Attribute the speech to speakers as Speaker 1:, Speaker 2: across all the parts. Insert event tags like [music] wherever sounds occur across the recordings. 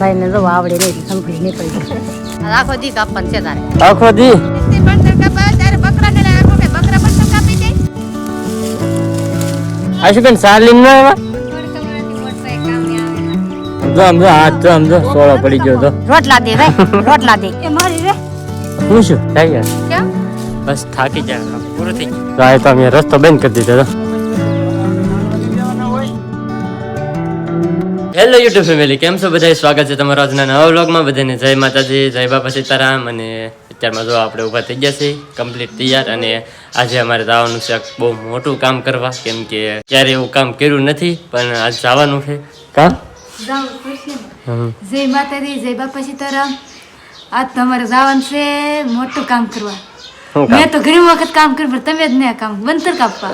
Speaker 1: ભાઈ ને જો આવડે નહીં સંભળી નહીં પડી આખો દી કાપવાનું છે તારે.
Speaker 2: આખો દી? આશુબેન સાલીન ના એવા? જો હાથ જો જો સોળો પડી ગયો તો.
Speaker 1: રોટલા દે ભાઈ રોટલા દે. એ મારી રે.
Speaker 2: હું શું? થઈ ગયા બસ થાકી જાય પૂરું થઈ ગયું. તો આ તો અમે રસ્તો બંધ કરી દીધો તો. હેલો યુટ્યુબ ફેમિલી કેમ છો? બધા સ્વાગત છે તમારા આજના નવા વ્લોગમાં બધાને જય માતાજી જય બાપા સીતારામ. અને અત્યારમાં જો આપણે ઊભા થઈ ગયા છીએ કમ્પ્લીટ તૈયાર. અને આજે અમારે જવાનું છે બહુ મોટું કામ કરવા કેમ કે ક્યારે એવું કામ કર્યું નથી પણ આજ જવાનું છે. કામ
Speaker 3: જય માતાજી જય બાપા સીતારામ. આજ તમારે જવાનું છે મોટું કામ કરવા. મેં તો ઘણી વખત કામ કર્યું પણ તમે જ ને કામ. બંતર કાપવા.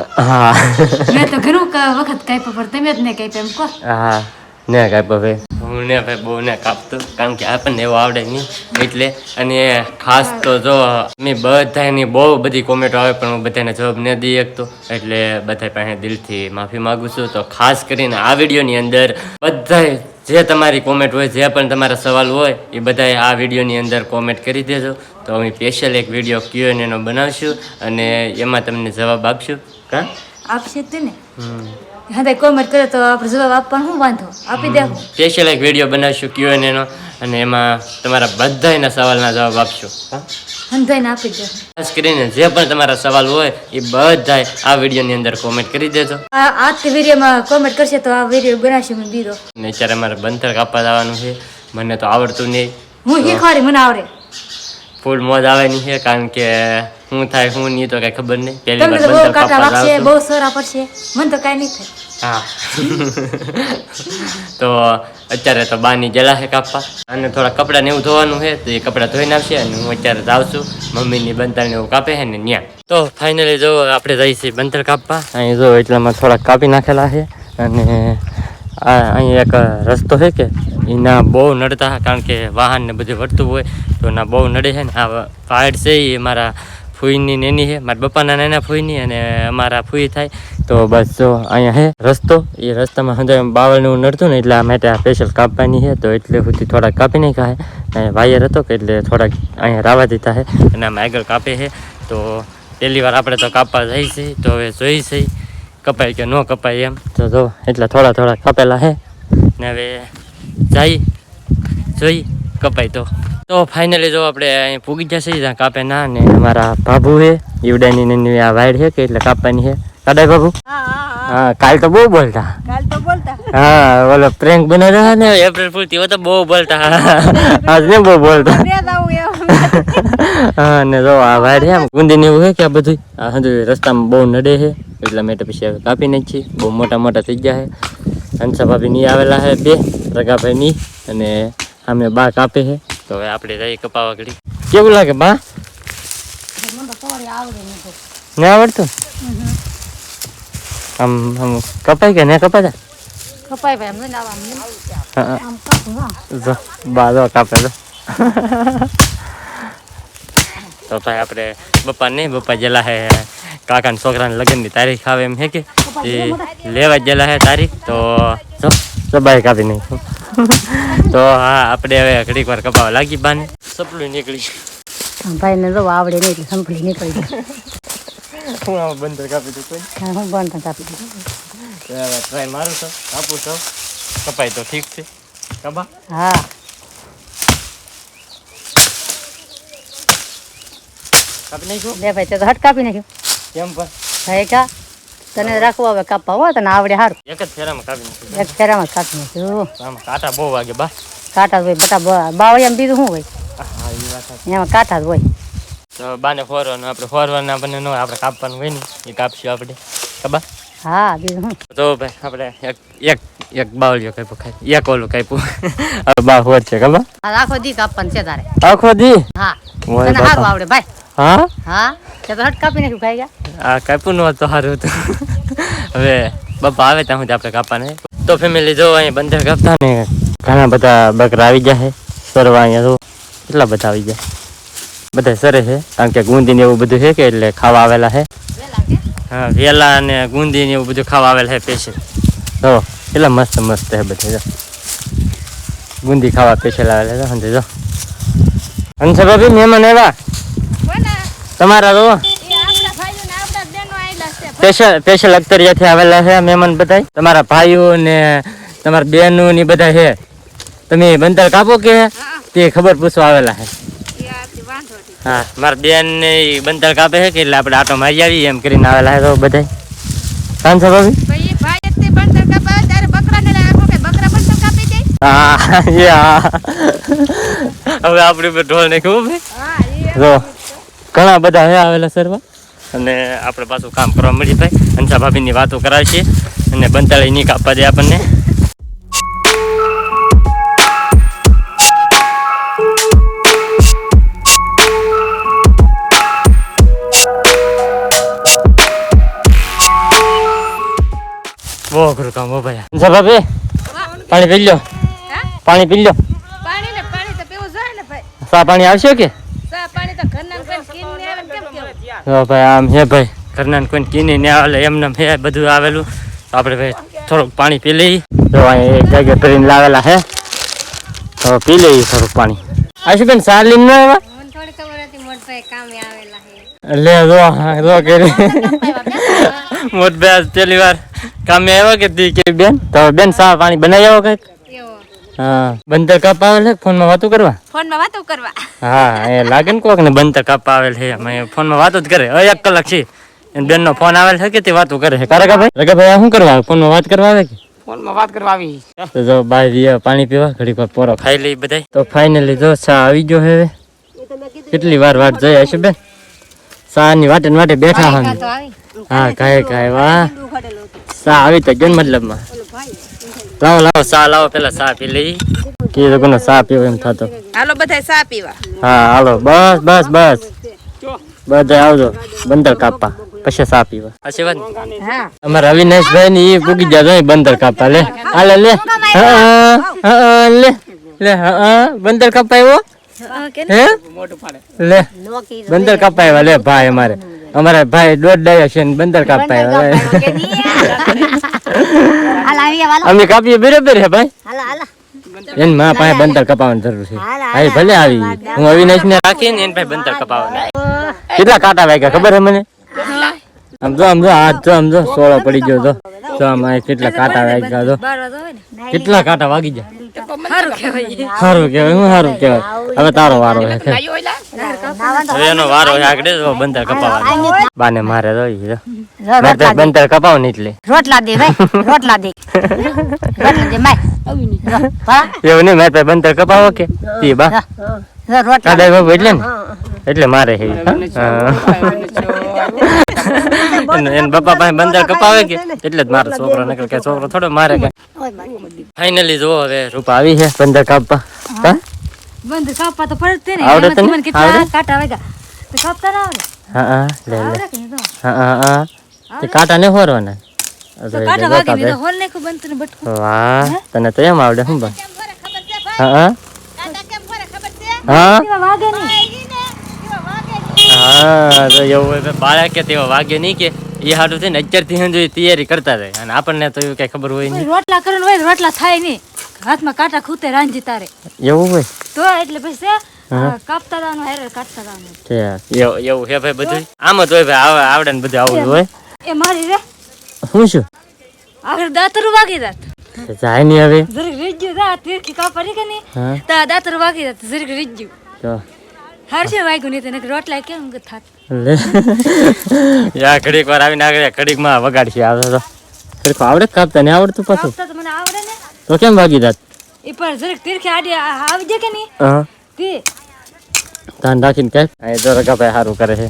Speaker 3: મેં તો ઘણું વખત કાપ્યા પણ તમે જ ને કાપ્યા એમ કહો.
Speaker 2: હા. ને કાપ્યો ભાઈ હું ને ભાઈ બહુ ને કાપતો કારણ કે આપણને એવું આવડે નહીં. એટલે અને ખાસ તો જો મેં બધાની બહુ બધી કોમેન્ટો આવે પણ હું બધાને જવાબ ન દઈ શકતો. એટલે બધા પાસે દિલથી માફી માગું છું. તો ખાસ કરીને આ વિડીયોની અંદર બધાય જે તમારી કોમેન્ટ હોય જે પણ તમારા સવાલ હોય એ બધાએ આ વિડીયોની અંદર કોમેન્ટ કરી દેજો. તો અમે સ્પેશિયલ એક વીડિયો ક્યુ એનો બનાવશું અને એમાં તમને જવાબ આપશું. કા?
Speaker 3: આપશે તે ને?
Speaker 2: હમ.
Speaker 3: હા કોમેન્ટ કરે તો આપણે જવાબ આપવાનો શું વાંધો આપી દેવું.
Speaker 2: સ્પેશિયલ એક વીડિયો બનાવશું ક્યુ એનો અને એમાં તમારા બધાયના સવાલના જવાબ આપશું. હા?
Speaker 3: સમજાઈને આપી દે
Speaker 2: ખાસ કરીને જે પણ તમારા સવાલ હોય એ બધા આ વિડીયોની અંદર કોમેન્ટ કરી દેજો.
Speaker 3: આ આજથી વિડીયોમાં કોમેન્ટ કરશે તો આ વીડિયો બનાવશું હું બીરો
Speaker 2: અને અત્યારે બંતર કાપવા જવાનું છે. મને તો આવડતું નહીં.
Speaker 3: હું શીખવાડી મને આવડે.
Speaker 2: ફૂલ મોજ આવવાની છે કારણ કે શું થાય શું નહીં તો કઈ ખબર નહીં. પહેલી વાર બંતર કાપવા
Speaker 3: બહુ સોરા પડશે. મને તો કાંઈ નહીં થાય.
Speaker 2: હા. તો અત્યારે તો બાની જલા છે કાપવા અને થોડા કપડાં ને એવું ધોવાનું છે, તો એ કપડાં ધોઈ નાખશે અને હું અત્યારે છું મમ્મીની બંતરને એવું કાપે છે ને ત્યાં. તો ફાઇનલી જો આપણે જઈએ બંતર કાપવા. અહીં જો એટલામાં થોડાક કાપી નાખેલા છે. અને આ અહીં એક રસ્તો છે કે એના બહુ નડતા, કારણ કે વાહન ને બધું વળતું હોય, તો એના બહુ નડે છે ને. આ પાડ છે એ મારા ફૂઈની નેની છે, મારા પપ્પાના નાના ફૂઈની અને અમારા ફૂઈ થાય. તો બસ જો, અહીંયા છે રસ્તો. એ રસ્તામાં સમજાય બાવળનું નડતું ને એટલે આ માટે આ સ્પેશિયલ કાપવાની છે. તો એટલે સુધી થોડાક કાપી નહીં ખાય અહીંયા વાયર હતો કે એટલે થોડાક અહીંયા રાવા દીધા છે. અને આમાં આગળ કાપે છે. તો પહેલી વાર આપણે તો કાપવા જઈ છે. તો હવે જોઈ છે કપાય કે ન કપાય એમ. તો જો, એટલા થોડા થોડા કાપેલા છે. ને હવે જઈ, જોઈ. કપાય તો. તો ફાઇનલી જો આપણે અહીં પૂગી જશે ત્યાં કાપે ના ને અમારા ભાભુ છે ઈવડાની ને આ વાયર છે કે એટલે કાપવાની છે. કાડાય બાબુ હા કાલ તો બહુ બોલતા.
Speaker 3: કાલ તો બોલતા.
Speaker 2: હા ઓલો પ્રેન્ક બનાવ્યા ને એપ્રિલ ફૂલથી તો બહુ બોલતા. આજ ને બહુ બોલતા? હા ને જો આ વાયર છે ગુંદી ને એવું છે કે આ બધું આ હજુ રસ્તામાં બહુ નડે છે એટલા માટે પછી કાપી નાખીએ. બહુ મોટા મોટા થઈ ગયા છે. હંસા ભાભી ની આવેલા છે બે રગાભાઈ ની અને અમે બા કાપે છે. તો હવે આપણે જઈએ કપાવા ઘડી કેવું લાગે બા? ને આવડતું? આમ આમ કપાય કે ને કપાય
Speaker 1: કપાય ભાઈ અમને લાવવા અમને
Speaker 2: હા
Speaker 1: આમ
Speaker 2: જો બા જો કાપે જો. તો ભાઈ આપણે બપ્પા નહીં બપ્પા જેલા હે કાકાના છોકરાને લગ્નની તારીખ આવે એમ હે કે? એ લેવા જેલા હે તારીખ તો જો. બાઈક નહીં તો હા આપણે હવે ઘડીક વાર કપાવા લાગી બાને. સપલું નીકળી.
Speaker 1: ભાઈ ને જો આવડે નહીં એટલે સંભળી નહીં પડી
Speaker 2: હું આમાં બંદર કાપી દઉં કોઈ
Speaker 1: હા, હું બંદર કાપી
Speaker 2: દઉં ટ્રાય મારું છો કાપું છો કપાય તો ઠીક છે. કપા
Speaker 1: હા.
Speaker 2: કાપી નાખ્યું?
Speaker 1: બે ભાઈ તો હટ કાપી નાખ્યું.
Speaker 2: કેમ પણ?
Speaker 1: ભાઈ કા? તને રાખવા હવે કાપવા હો તને આવડે સારું
Speaker 2: એક જ ફેરામાં કાપી નાખ્યું
Speaker 1: એક ફેરામાં કાપી નાખ્યું
Speaker 2: આમ કાંટા બહુ વાગે બા.
Speaker 1: કાંટા જ હોય બાવળી એમ બીજું શું હોય. એમાં કાંટા જ હોય.
Speaker 2: તો બાને ફોરવાનું આપણે ફોરવાના આપણને ન આપણે કાપવાનું હોય ને એ કાપશું આપણે. કબા
Speaker 1: હા બીજું શું?
Speaker 2: તો ભાઈ આપણે એક એક એક બાવલિયો કાપ્યો ખાઈ. એક ઓલું કાપ્યું. [laughs] હવે બા હોર છે
Speaker 1: કબા આખો દી કાપવાનું છે તારે.
Speaker 2: આખો દી?
Speaker 1: હા. તને સારું. આવડે ભાઈ.
Speaker 2: હા?
Speaker 1: હા.
Speaker 2: હવે બાપા આવે ત્યાં સુધી આપણે કાપવાના. છે. તો ફેમિલી જો અહીં બંદર કાપતા ને ઘણા બધા બકરા આવી જાય સરવા અહીંયા જો બધા આવી જાય બધા સરે છે, કારણ કે ગુંદી ને એવું બધું છે કે એટલે ખાવા આવેલા છે. હા, વેલા અને ગુંદી ને એવું બધું ખાવા આવેલા છે સ્પેશિયલ જો કેટલા મસ્ત મસ્ત છે બધા જો. બુંદી ખાવા પેશેલા આવેલા છે હંધે જો ભાભી, મહેમાન આવ્યા? તમારા જો સ્પેશિયલ સ્પેશિયલ અખ્તરિયાથી આવેલા છે મહેમાન બધા તમારા ભાઈઓ ને તમારા બહેનો ને બધા છે. તમે બંદર કાપો કે તે ખબર પૂછવા આવેલા છે? હા મારા બેન ને એ બંદર કાપે છે કે એટલે આપણે આટો મારી આવી એમ કરીને આવેલા છે તો બધા કાંસા ભાભી? હા [laughs] હવે આપણી ઢોલ નાખ્યું ભાઈ. જો. ઘણા બધા હે આવેલા સરવા. અને આપણે પાછું કામ કરવા મળી ભાઈ. હંસા ભાભીની વાતો કરાવીએ અને બંતાળી નહીં કાપવા દે આપણને. બહુ અઘરું કામ હો ભાઈ. ભાભી પાણી પી લ્યો. પાણી પી લ્યો.
Speaker 3: પાણી ને પાણી તો પીવું જોઈએ ને ભાઈ.
Speaker 2: સા પાણી આવશે કે
Speaker 3: સા પાણી તો ઘરના કોઈ સ્કીન ને આવે ને કેમ
Speaker 2: તો ભાઈ આમ હે ભાઈ ઘરના કોઈ કીની ને આવે એમને હે બધું આવેલું. તો આપણે ભાઈ થોડુંક પાણી પી લઈએ. તો અહીં એક જગ્યાએ ભરીને લાવેલા હે. તો પી લઈએ થોડુંક પાણી. આશુબેન સા લીન નો આવ્યા? લે જો જો કરી. મોટ પેલી વાર કામે આવ્યા કે તી કે બેન? તો બેન સા પાણી બનાવી આવો કંઈક. હા. બંદર કાપ આવેલ છે ફોનમાં વાતો કરવા?
Speaker 3: ફોનમાં વાતો કરવા.
Speaker 2: હા એ લાગે ને કોક ને બંદર કાપ આવેલ છે અમે ફોનમાં વાતો જ કરે. એક કલાક છે. બેન નો ફોન આવેલ છે કે તે વાતો કરે છે કારકા ભાઈ રકા ભાઈ શું કરવા ફોનમાં વાત કરવા આવે કે?
Speaker 4: ફોનમાં વાત કરવા આવી.
Speaker 2: તો જો બાય રિયા પાણી પીવા ઘડી પર પોરો ખાઈ લઈ બધાય. તો ફાઇનલી જો ચા આવી ગયો હવે. કેટલી વાર વાટ જોઈ હશે બેન? ચા ની વાટે વાટે બેઠા હા કાય કાંઈ વાહ. ચા આવી તો ગયો ને મતલબમાં. લાવો લાવો સા લાવો પેલા સા પી લઈ કે લોકોનો સા પીવો એમ થતો.
Speaker 4: હાલો બધા સા પીવા.
Speaker 2: હા હાલો બસ બસ બસ. બધા આવજો બંદર કાપવા. પછી સા પીવા. આશીર્વાદ
Speaker 4: હા.
Speaker 2: અમારા અવિનાશભાઈ ની ઈ પૂગી ગયા જોઈ બંદર કાપવા. લે હાલે લે. હા હા લે લે હા બંદર કાપાયો હે? લે બંદર કાપાયા લે ભાઈ અમારે. અમારા ભાઈ દોઢ ડાયા છે ને બંદર કાપાયા અમે કાપીએ બરાબર હે ભાઈ? એનમાં પાસે બંતર કપાવવાની જરૂર છે. હા ભલે આવી. હું અવિનાશ ને રાખીને એને પાસે બંતર કપાવવાના. કેટલા કાંટા વાગ્યા ખબર હે મને? આમ જો આમ જો હાથ જો આમ જો સોળો પડી ગયો તો જો આમ કેટલા કાંટા વાગ્યા
Speaker 3: ને
Speaker 2: કેટલા કાંટા વાગી ગયા?
Speaker 3: સારું કહેવાય.
Speaker 2: કહેવાય હું સારું કહેવાય. હવે તારો વારો છે એનો વારો આગળ જો બંદર કપાવવાનો બાને મારે તો જો મારે બંદર કપાવ ને એટલે.
Speaker 1: રોટલા દે ભાઈ રોટલા દે. રોટલા દે માય.
Speaker 2: એવું નહીં મારે બંદર કપાવો કે? ઈ બા.
Speaker 1: રોટલા.
Speaker 2: કાડા બાબુ એટલે ને? એટલે મારે હે. એન બાપા પાસે બંદર કપાવે કે? એટલે જ મારો છોકરો નીકળે કે છોકરો થોડો મારે કે. ફાઇનલી જો હવે રૂપા આવી છે બંદર કાપવા. હા?
Speaker 3: બંધ કાપવા તો પડે જ તે ને
Speaker 2: આવડે તને?
Speaker 3: મને કેટલા? કાંટા વાગ્યા તો કાપતા ના આવડે
Speaker 2: હા હા લે લે
Speaker 3: તો?
Speaker 2: હા હા હા તે કાંટા ને હોરવાના
Speaker 3: તો વાગે મેં હોલ નાખ્યું બંધ ને બટકું
Speaker 2: વાહ તને તો એમ આવડે શું બા હા હા હા
Speaker 3: વાગે નહીં
Speaker 2: હા તો એવું હોય તો કે તેવા વાગે નહીં કે એ હાટું થઈને અત્યારથી હંજો તૈયારી કરતા જાય અને આપણને તો એવું કઈ ખબર હોય નહીં
Speaker 3: રોટલા કરવાનું હોય રોટલા થાય નહીં હાથમાં કાંટા ખૂતે રાંધી તારે.
Speaker 2: એવું હોય?
Speaker 3: તો એટલે પછી કાપતા દાનો હેરે કાટતા દાનો
Speaker 2: છે. એવું હે ભાઈ બધું આમ જ હોય ભાઈ આવે આવડે ને બધું આવું હોય.
Speaker 3: એ મારી રે.
Speaker 2: શું શું
Speaker 3: આગળ દાતરું વાગી દાત
Speaker 2: જાય નહીં હવે.
Speaker 3: જરીક રીજ્યું દા તીરકી કાપા રી કે નહીં તા દાતરું વાગી દાત જરીક રીજ્યું
Speaker 2: તો?
Speaker 3: હારશે વાગ્યું નહીં તો રોટલા કેમ થાત
Speaker 2: લે. યા ઘડીક વાર આવીને આગળ ઘડીકમાં વગાડશે. આવે તો સરખું આવડે કે કાપતા ને આવડતું પાછું?
Speaker 3: તો
Speaker 2: કેમ ભાગી જાત?
Speaker 3: એ પણ જરાક તીરખે આડી આવી જાય કે નહીં?
Speaker 2: હા.
Speaker 3: તે.
Speaker 2: ધ્યાન રાખીને કે? આ જો રગા ભાઈ સારું કરે છે.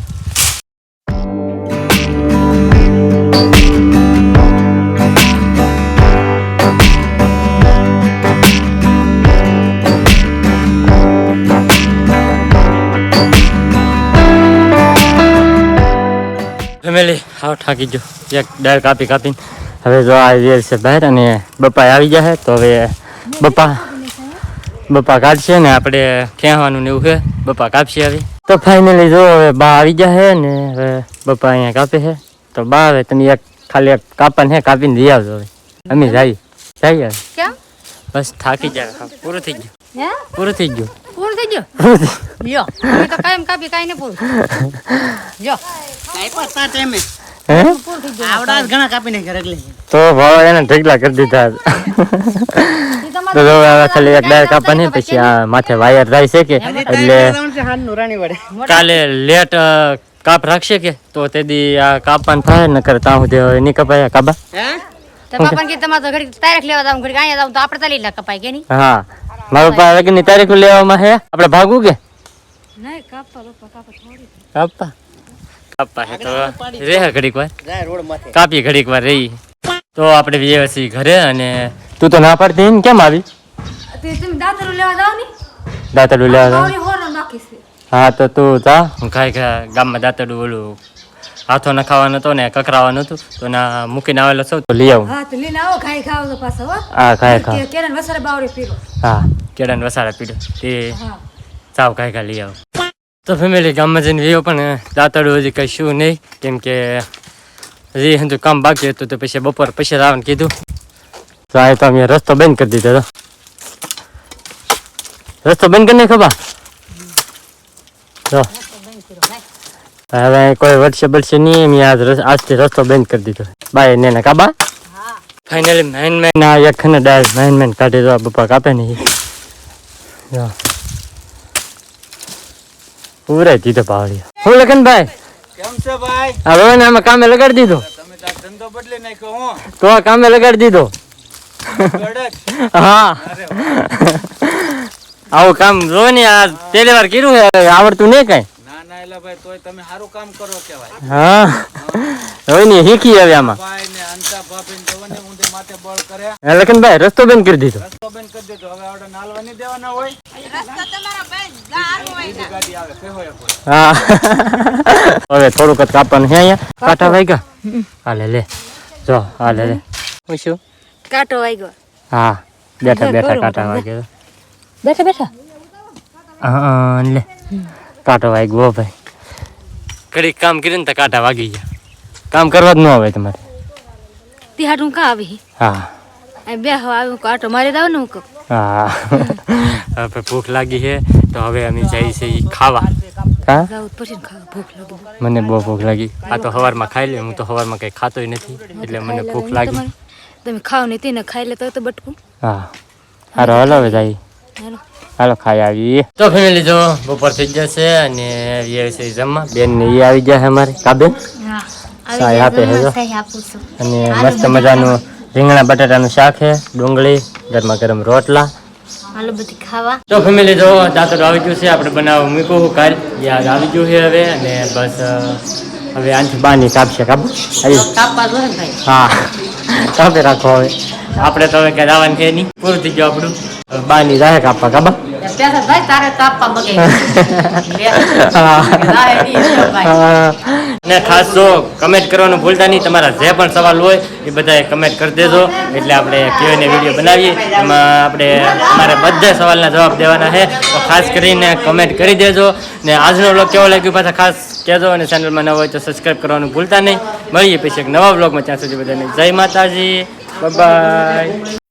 Speaker 2: ફેમિલી હાવ થાકી ગયો એક ડાયર કાપી કાપીને હવે જો આ વેર છે બહાર અને બપ્પા આવી ગયા તો હવે બપા બપા કાઢશે ને આપણે ખેવાનું ને એવું છે બપા કાપશે હવે. તો ફાઇનલી જો હવે બા આવી ગયા છે ને હવે બપા અહીંયા કાપે છે. તો બા હવે તમે એક ખાલી એક કાપા ને કાપીને લઈ આવજો હવે. અમે જઈએ. જઈએ હવે. બસ થાકી જાય પૂરું થઈ ગયું. પૂરું થઈ ગયું.
Speaker 1: પૂરું થઈ ગયું? લ્યો તો કાયમ કાપી કાઈ ને પૂરું.
Speaker 4: જો કાઈ નાખ્યા એટલે
Speaker 2: તો ભાવ એને ઢગલા કરી દીધા તો હવે ખાલી એક ડાયર કાપવાની પછી આ માથે વાયર થાય છે કે એટલે કાલે લેટ કાપ રાખશે કે? તો તે દી આ કાપવાનું થાય ન કરે ત્યાં સુધી નહીં કપાય કાબા.
Speaker 4: હે?
Speaker 1: તો બાપાને કીધું તમારે તો ઘડીક તારીખ લેવા જાવ ઘડીક અહીંયા જાવ તો આપણે ચાલી લાખ કપાય કે નહીં?
Speaker 2: હા. મારા પપ્પા લગ્નની તારીખ લેવામાં હે? આપડે ભાગવું કે?
Speaker 1: નહીં
Speaker 2: હે તો ઘડીક વાર. કાપી ઘડીક વાર રહી. તો આપણે વ્યવસ્થિત ઘરે અને તું તો ના પડતી ને કેમ આવી?
Speaker 3: તે લેવા જાવ
Speaker 2: દાંતડું લેવા હા તો તું જા. હું ખાઈ ગામમાં દાંતડું ઓલું હાથો નખાવાનું હતો ને કકરાવાનું હતું તો ના મૂકીને આવેલો છો તો લઈ આવું.
Speaker 3: હા તો લઈને આવો ખાઈ ખાવ તો પાછો હા. પીરો.
Speaker 2: હા કેળાને તે સાવ ખાઈ ખા લઈ આવો. તો ફેમિલી ગામમાં જઈને રહ્યો પણ દાંતડું હજી શું નહીં. કેમ કે હજી હજુ કામ બાકી હતું તો પછી બપોર પછી આવવાનું કીધું. તો આ તો અમે રસ્તો બંધ કરી દીધો તો. રસ્તો બંધ કરી નાખો બા? હવે કોઈ વર્ષે બળશે નહીં એમ આજ આજથી રસ્તો બંધ કરી દીધો. બાય ને ને કાબા ફાઇનલી મેન મેન આ એક ને ડાયર મેન મેન કાઢી દો બપા કાપે નહીં. પૂરે દીધો પાવડી હું લખનભાઈ?
Speaker 4: કેમ છે ભાઈ?
Speaker 2: હવે ને આમાં કામે લગાડી દીધો.
Speaker 4: તમે તાર ધંધો બદલી નાખ્યો હું.
Speaker 2: તો આ કામે લગાડી દીધો. હા. આવું કામ જો ને આ પહેલી વાર કર્યું હવે આવડતું નહીં કઈ.
Speaker 4: ના ના એલા ભાઈ તોય તમે સારું કામ કરો કેવાય
Speaker 2: હા. હવે ને શીખી હવે આમાં.
Speaker 4: ભાઈ ને અંતા ભાભી ને જવાને ઊંધે માથે બળ કરે.
Speaker 2: લખનભાઈ રસ્તો બંધ કરી દીધો.
Speaker 4: રસ્તો બંધ કરી દીધો. હવે આવડે નાલવા નહીં દેવાના હોય.
Speaker 2: હા. હવે થોડુંક જ કાપવાનું છે અહીંયા. કાંટા વાગ્યા? હાલે લે જો હાલે લે હું શું
Speaker 1: કાંટો વાગ્યો.
Speaker 2: હા. બેઠા બેઠા કાંટા વાગ્યો.
Speaker 1: બેઠા બેઠા.
Speaker 2: હા લે. કાંટો વાગ્યો ભાઈ. ઘડીક કામ કર્યું ને તો કાંટા વાગી ગયા. કામ કરવા જ ન આવે તમારે.
Speaker 1: તે હું કા આવી?
Speaker 2: હા.
Speaker 1: બે હવા આવ્યું કાંટો મારી દાવ ને હું કહું.
Speaker 2: હા. [laughs] હવે ભૂખ લાગી છે તો હવે અમે જઈએ છીએ ખાવા. હા?
Speaker 1: જાવ પછી ને ખાવા
Speaker 2: મને બહુ ભૂખ લાગી. આ તો સવારમાં ખાઈ લે હું તો સવારમાં કંઈ ખાતોય નથી એટલે મને ભૂખ લાગી.
Speaker 1: તમે ખાવ નહીં તેને ખાઈ લેતો તો બટકું.
Speaker 2: હા. હારો હાલો હવે જઈએ
Speaker 1: હાલો.
Speaker 2: હાલો ખાઈ આવીએ. તો ફેમિલી જો બપોર થઈ જશે અને એ છે જમવા. બેન ને એ આવી જાય અમારે. કાબેન સાહેબ આપે છે અને મસ્ત મજાનું રીંગણા બટાટાનું શાક છે ડુંગળી. ગરમા ગરમ રોટલા.
Speaker 1: હાલો બધી ખાવા.
Speaker 2: તો ફેમિલી જો દાંતડું આવી ગયું છે આપણે બનાવવા મૂક્યું કાલ યાદ આવી ગયું છે હવે અને બસ હવે આનથી બાની કાપશે કાપ. હા. કાપે રાખો હવે. આપણે તો હવે ક્યાં દાવાનું છે નહીં. પૂરું થઈ ગયું આપણું. બાની રાહે કાપવા કાબા
Speaker 1: તારે કાપવા મગે [laughs]
Speaker 2: ને ખાસ જો કમેન્ટ કરવાનું ભૂલતા નહીં, તમારા જે પણ સવાલ હોય એ બધાએ કમેન્ટ કરી દેજો. એટલે આપણે કેવીને વીડિયો બનાવીએ, એમાં આપણે તમારે બધા સવાલના જવાબ દેવાના છે. તો ખાસ કરીને કમેન્ટ કરી દેજો ને આજનો બ્લોગ કેવો લાગ્યો પાછા ખાસ કહેજો અને ચેનલમાં ન હોય તો સબસ્ક્રાઈબ કરવાનું ભૂલતા નહીં. મળીએ પછી એક નવા બ્લોગમાં ત્યાં સુધી બધાને જય માતાજી બાય